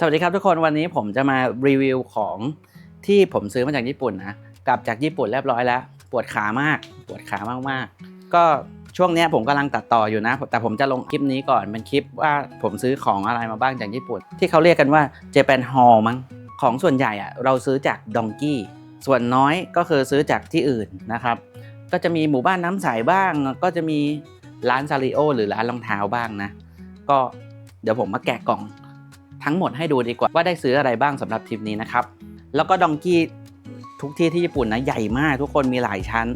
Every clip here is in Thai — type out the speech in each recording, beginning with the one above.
สวัสดีครับทุกคนวันนี้ผมจะมารีวิวของที่ผมซื้อมาจากญี่ปุ่นนะกลับจากญี่ปุ่นเรียบร้อยแล้ว ปวดขามาก ปวดขามากๆ ก็ช่วงนี้ผมกำลังตัดต่ออยู่นะ แต่ผมจะลงคลิปนี้ก่อนเป็นคลิปว่าผมซื้อของอะไรมาบ้างจากญี่ปุ่น ที่เขาเรียกกันว่า Japan Hall มั้งของส่วนใหญ่อะเราซื้อจากดองกี้ส่วนน้อยก็คือซื้อจากที่อื่นนะครับ ก็จะมีหมู่บ้านน้ำใสบ้าง ก็จะมีร้านซาริโอหรือร้านรองเท้าบ้างนะ ก็เดี๋ยวผมมาแกะกล่อง ทั้งหมดให้ดูดีกว่าว่าได้ซื้ออะไรบ้างสำหรับทริปนี้นะครับ แล้วก็ดองกี้ทุกที่ที่ญี่ปุ่นนะใหญ่มากทุกคนมีหลายชั้น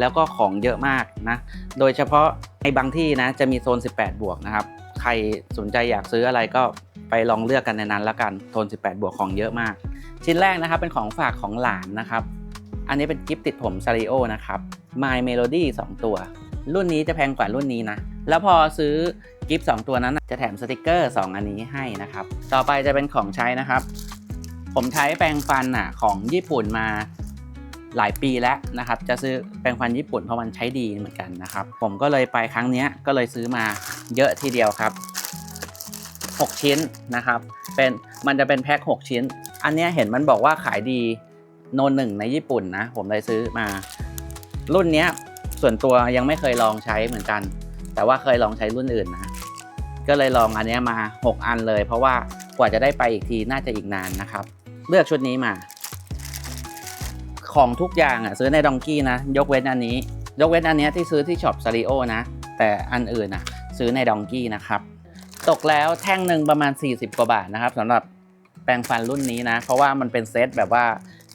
แล้วก็ของเยอะมากนะ โดยเฉพาะในบางที่นะจะมีโซน 18 บวกนะครับ ใครสนใจอยากซื้ออะไรก็ไปลองเลือกกันในนั้นและกันโซน 18 บวกของเยอะมาก ชิ้นแรกนะครับเป็นของฝากของหลานนะครับ อันนี้เป็นกิฟต์ติดผมซาริโอนะครับ My Melody 2 ตัว รุ่นนี้จะแพงกว่ารุ่นนี้นะ แล้วพอซื้อ กิฟต์2ตัวนั้นจะแถมสติกเกอร์ 2 อันนี้ให้นะครับ ต่อไปจะเป็นของใช้นะครับ ผมใช้แปรงฟันอะของญี่ปุ่นมาหลายปีแล้วนะครับ จะซื้อแปรงฟันญี่ปุ่นเพราะมันใช้ดีเหมือนกันนะครับ ผมก็เลยไปครั้งนี้ก็เลยซื้อมาเยอะทีเดียวครับ 6 ชิ้นนะครับ เป็นมันจะเป็นแพ็ค6 ชิ้น อันนี้เห็นมันบอกว่าขายดีโนนหนึ่งในญี่ปุ่นนะ ผมเลยซื้อมา รุ่นนี้ส่วนตัวยังไม่เคยลองใช้เหมือนกัน แต่ว่าเคยลองใช้รุ่นอื่นนะ ก็เลยลองอันนี้มา 6 อันเลย เพราะว่ากว่าจะได้ไปอีกทีน่าจะอีกนานนะครับ เลือกชุดนี้มา ของทุกอย่างอะซื้อในดองกี้นะ ยกเว้นอันนี้ ยกเว้นอันนี้ที่ซื้อที่ช็อปซาริโอนะ แต่อันอื่นอะ ซื้อในดองกี้นะครับ ตกแล้วแท่งหนึ่งประมาณ 40 กว่าบาทนะครับสำหรับแปรงฟันรุ่นนี้นะ เพราะว่ามันเป็นเซตแบบว่า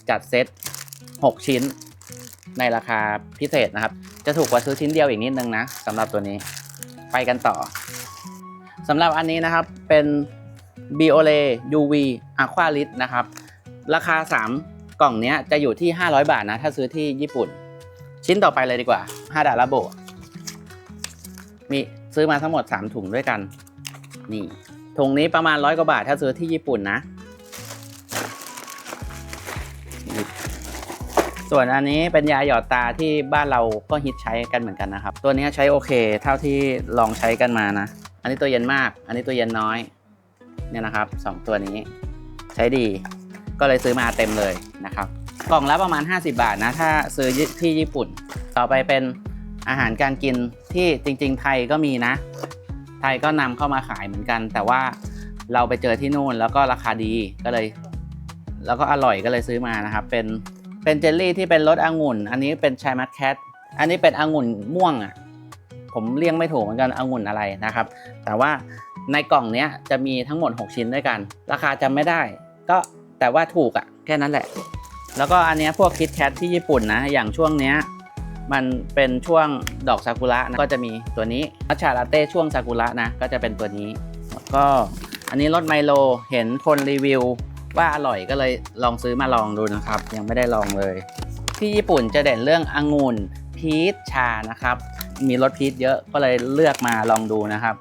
จัดเซต6 ชิ้นในราคาพิเศษนะครับ จะถูกกว่าซื้อชิ้นเดียวอีกนิดนึงนะสำหรับตัวนี้ ไปกันต่อ สำหรับอันนี้นะครับเป็น Biole UV Aqua Lit นะครับ ราคา 3 กล่องเนี้ยจะอยู่ที่ 500 บาทนะ ถ้าซื้อที่ญี่ปุ่น ชิ้นต่อไปเลยดีกว่า 5 ดาราโบ มีซื้อมาทั้งหมด 3 ถุงด้วยกัน นี่ ถุงนี้ประมาณร้อยกว่าบาท ถ้าซื้อที่ญี่ปุ่นนะ ส่วนอันนี้เป็นยาหยอดตาที่บ้านเราก็ฮิตใช้กันเหมือนกันนะครับ ตัวนี้ใช้โอเค เท่าที่ลองใช้กันมานะ อันนี้ตัวเย็นมาก อันนี้ตัวเย็นน้อย เนี่ยนะครับสองตัวนี้ ใช้ดี ก็เลยซื้อมาเต็มเลยนะครับ กล่องละประมาณ 50 บาทนะ ถ้าซื้อที่ญี่ปุ่น ต่อไปเป็นอาหารการกินที่จริง ๆ ไทยก็มีนะ ไทยก็นำเข้ามาขายเหมือนกัน แต่ว่าเราไปเจอที่นู่นแล้วก็ราคาดีก็เลย แล้วก็อร่อยก็เลยซื้อมานะครับ เป็นเป็นเจลลี่ที่เป็นรสองุ่น อันนี้เป็นชายมัดแคทอันนี้เป็นองุ่นม่วงอะ ผมเรียกไม่ถูกเหมือนกันองุ่นอะไรนะครับ แต่ว่าในกล่องเนี้ยจะมีทั้งหมด 6 ชิ้นด้วยกัน ราคาจำไม่ได้ ก็แต่ว่าถูกอะแค่นั้นแหละ แล้วก็อันเนี้ยพวกคิดแคทที่ญี่ปุ่นนะ อย่างช่วงเนี้ยมันเป็นช่วงดอกซากุระนะก็จะมีตัวนี้มัชชาลาเต้ช่วงซากุระนะก็จะเป็นตัวนี้แล้วก็อันนี้รสไมโลเห็นคนรีวิวว่าอร่อยก็เลยลองซื้อมาลองดูนะครับ ยังไม่ได้ลองเลย ที่ญี่ปุ่นจะเด่นเรื่ององุ่นพีชชานะครับ มีรสพีชเยอะก็เลยเลือกมาลองดูนะครับ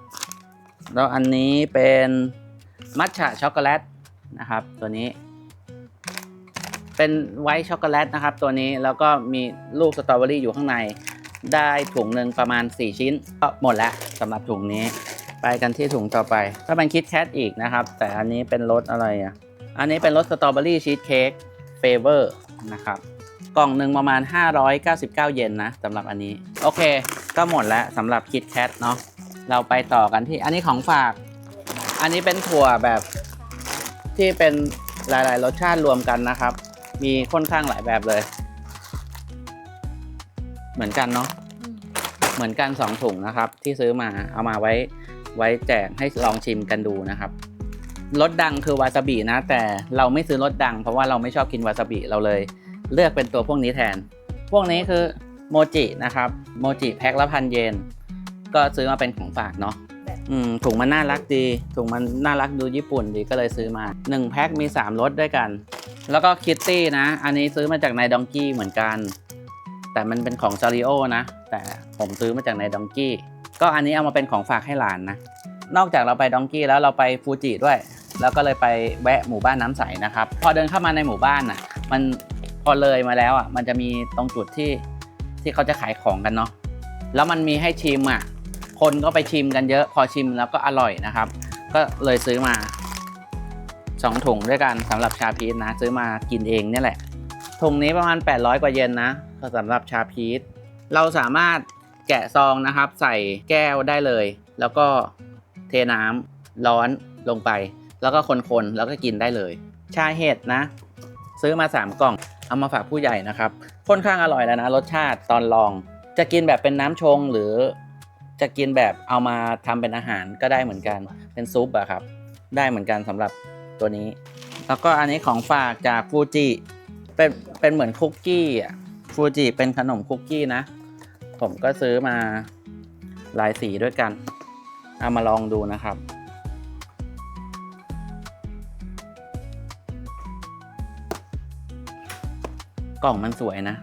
แล้วอันนี้เป็นมัทฉะช็อกโกแลตนะครับ ตัวนี้ เป็นไวท์ช็อกโกแลตนะครับ ตัวนี้แล้วก็มีลูกสตรอเบอรี่อยู่ข้างใน ได้ถุงหนึ่งประมาณ 4 ชิ้น ก็หมดแล้วสำหรับถุงนี้ ไปกันที่ถุงต่อไปก็เป็นคิดแคทอีกนะครับ แต่อันนี้เป็นรสอะไรอะอันนี้เป็นรสสตรอเบอรี่ชีสเค้กเฟเวอร์นะครับกล่องหนึ่งประมาณ 599 เยนนะสำหรับอันนี้ โอเค ก็หมดแล้วสำหรับคิดแคทเนาะเราไปต่อกันที่อันนี้ของฝาก อันนี้เป็นถั่วแบบที่เป็นหลาย ๆ รสชาติรวมกันนะครับ มีค่อนข้างหลายแบบเลย เหมือนกันเนาะเหมือนกัน2ถุงนะครับ ที่ซื้อมาเอามาไว้ไว้แจกให้ลองชิมกันดูนะครับรสดังคือวาซาบินะ แต่เราไม่ซื้อรสดัง เพราะว่าเราไม่ชอบกินวาซาบิเราเลย เลือกเป็นตัวพวกนี้แทน พวกนี้คือ โมจินะครับโมจิแพ็คละพันเยนก็ซื้อมาเป็นของฝากเนาะอืมถุงมันน่ารักดีถุงมันน่ารักดูญี่ปุ่นดีก็เลยซื้อมา1แพ็คมี 3รสด้วยกัน แล้วก็คิตตี้นะ อันนี้ซื้อมาจากในดองกี้เหมือนกัน แต่มันเป็นของซาริโอนะ แต่ผมซื้อมาจากในดองกี้ก็อันนี้เอามาเป็นของฝากให้หลานนะ นอกจากเราไปดองกี้แล้วเราไปฟูจิด้วย แล้วก็เลยไปแวะหมู่บ้านน้ำใสนะครับ พอเดินเข้ามาในหมู่บ้านอะ มันพอเลยมาแล้วอะ มันจะมีตรงจุดที่ ที่เขาจะขายของกันเนาะแล้วมันมีให้ชิมอะคนก็ไปชิมกันเยอะพอชิมแล้วก็อร่อยนะครับ ก็เลยซื้อมาสองถุงด้วยกันสำหรับชาพีชนะ ซื้อมากินเองเนี่แหละถุงนี้ประมาณ 800 กว่าเยนนะก็สำหรับชาพีชเราสามารถแกะซองนะครับ ใส่แก้วได้เลย แล้วก็เทน้ำร้อนลงไป แล้วก็คนๆแล้วก็กินได้เลย ชาเห็ดนะ ซื้อมา 3 กล่อง เอามาฝากผู้ใหญ่นะครับค่อนข้างอร่อยแล้วนะ รสชาติตอนลอง จะกินแบบเป็นน้ำชงหรือจะกินแบบเอามาทำเป็นอาหารก็ได้เหมือนกันเป็นซุปอะครับ ได้เหมือนกันสำหรับตัวนี้ แล้วก็อันนี้ของฝากจากฟูจิเป็นเป็นเหมือนคุกกี้อะฟูจิเป็นขนมคุกกี้นะ ผมก็ซื้อมาหลายสีด้วยกัน เอามาลองดูนะครับ กล่องมันสวยนะ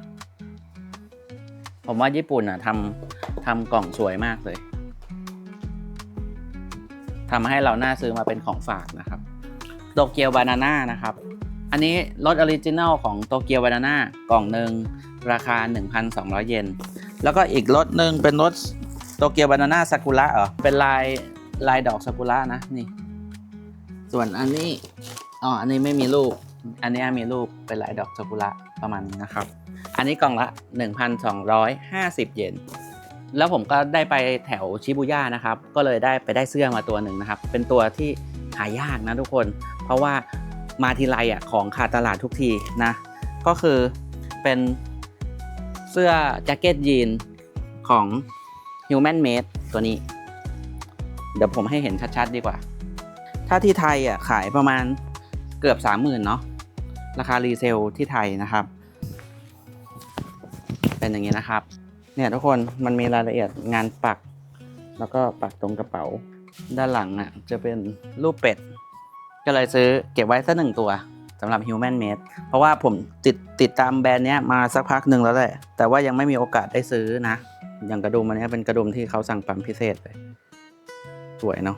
ผมว่าญี่ปุ่นอะทำทำกล่องสวยมากเลยทำให้เราน่าซื้อมาเป็นของฝากนะครับโตเกียวบานาน่านะครับ อันนี้รสออริจินัลของโตเกียวบานาน่ากล่องหนึ่งราคา 1,200 เยนแล้วก็อีกรสหนึ่งเป็นรสโตเกียวบานาน่าซากุระเหรอเป็นลายลายดอกซากุระนะนี่ ส่วนอันนี้อ๋ออันนี้ไม่มีรูป อันนี้มีรูปเป็นลายดอกซากุระประมาณนี้นะครับ อันนี้กล่องละ 1,250 เยนแล้วผมก็ได้ไปแถวชิบูย่านะครับ ก็เลยได้ไปได้เสื้อมาตัวหนึ่งนะครับ เป็นตัวที่หายากนะทุกคน เพราะว่ามาทีไรอะของขาดตลาดทุกทีนะ ก็คือเป็นเสื้อแจ็คเก็ตยีนของ Human Made ตัวนี้ เดี๋ยวผมให้เห็นชัดๆดีกว่า ถ้าที่ไทยอะขายประมาณเกือบ 30,000เนาะ ราคารีเซลที่ไทยนะครับ เป็นอย่างนี้นะครับ เนี่ยทุกคนมันมีรายละเอียดงานปัก แล้วก็ปักตรงกระเป๋า ด้านหลังอะจะเป็นรูปเป็ด ก็เลยซื้อเก็บไว้สักหนึ่งตัวสำหรับ Human Made เพราะว่าผมติดติดตามแบรนด์เนี้ยมาสักพักหนึ่งแล้วแหละ แต่ว่ายังไม่มีโอกาสได้ซื้อนะ อย่างกระดุมอันนี้เป็นกระดุมที่เขาสั่งปั๊มพิเศษเลย สวยเนาะ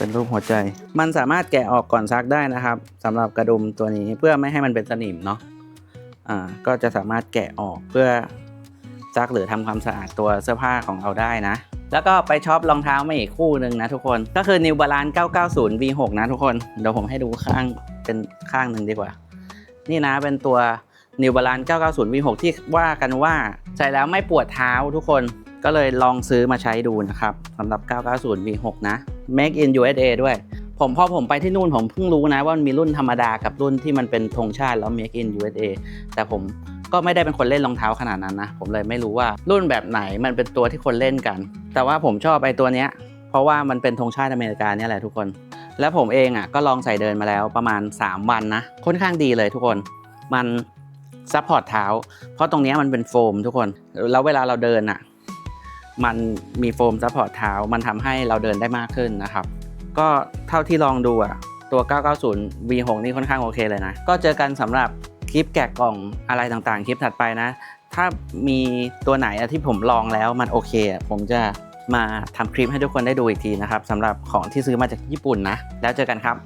เป็นรูปหัวใจ มันสามารถแกะออกก่อนซักได้นะครับสำหรับกระดุมตัวนี้เพื่อไม่ให้มันเป็นสนิมเนาะอ่าก็จะสามารถแกะออกเพื่อซักหรือทำความสะอาดตัวเสื้อผ้าของเราได้นะ แล้วก็ไปช็อปรองเท้ามาอีกคู่หนึ่งนะทุกคนก็คือ New Balance 990 V6 นะทุกคนเดี๋ยวผมให้ดูข้างเป็นข้างหนึ่งดีกว่า นี่นะเป็นตัว New Balance 990 V6 ที่ว่ากันว่าใส่แล้วไม่ปวดเท้าทุกคนก็เลยลองซื้อมาใช้ดูนะครับสำหรับ 990 V6 นะ Make in USA ด้วย ผมพอผมไปที่นู่นผมเพิ่งรู้นะว่ามันมีรุ่นธรรมดากับรุ่นที่มันเป็นธงชาติแล้ว Make in USA แต่ผมก็ไม่ได้เป็นคนเล่นรองเท้าขนาดนั้นนะ ผมเลยไม่รู้ว่ารุ่นแบบไหนมันเป็นตัวที่คนเล่นกัน แต่ว่าผมชอบไอ้ตัวเนี้ย เพราะว่ามันเป็นธงชาติอเมริกาเนี่ยแหละทุกคน แล้วผมเองอะก็ลองใส่เดินมาแล้วประมาณ 3 วันนะ ค่อนข้างดีเลยทุกคน มันซัพพอร์ตเท้า เพราะตรงเนี้ยมันเป็นโฟมทุกคน แล้วเวลาเราเดินอะ มันมีโฟมซัพพอร์ตเท้า มันทำให้เราเดินได้มากขึ้นนะครับ ก็เท่าที่ลองดูอะตัว 990 V6 นี่ค่อนข้างโอเคเลยนะ ก็เจอกันสำหรับคลิปแกะกล่องอะไรต่างๆ คลิปถัดไปนะ ถ้ามีตัวไหนที่ผมลองแล้วมันโอเค ผมจะมาทำคลิปให้ทุกคนได้ดูอีกทีนะครับสำหรับของที่ซื้อมาจากญี่ปุ่นนะ แล้วเจอกันครับ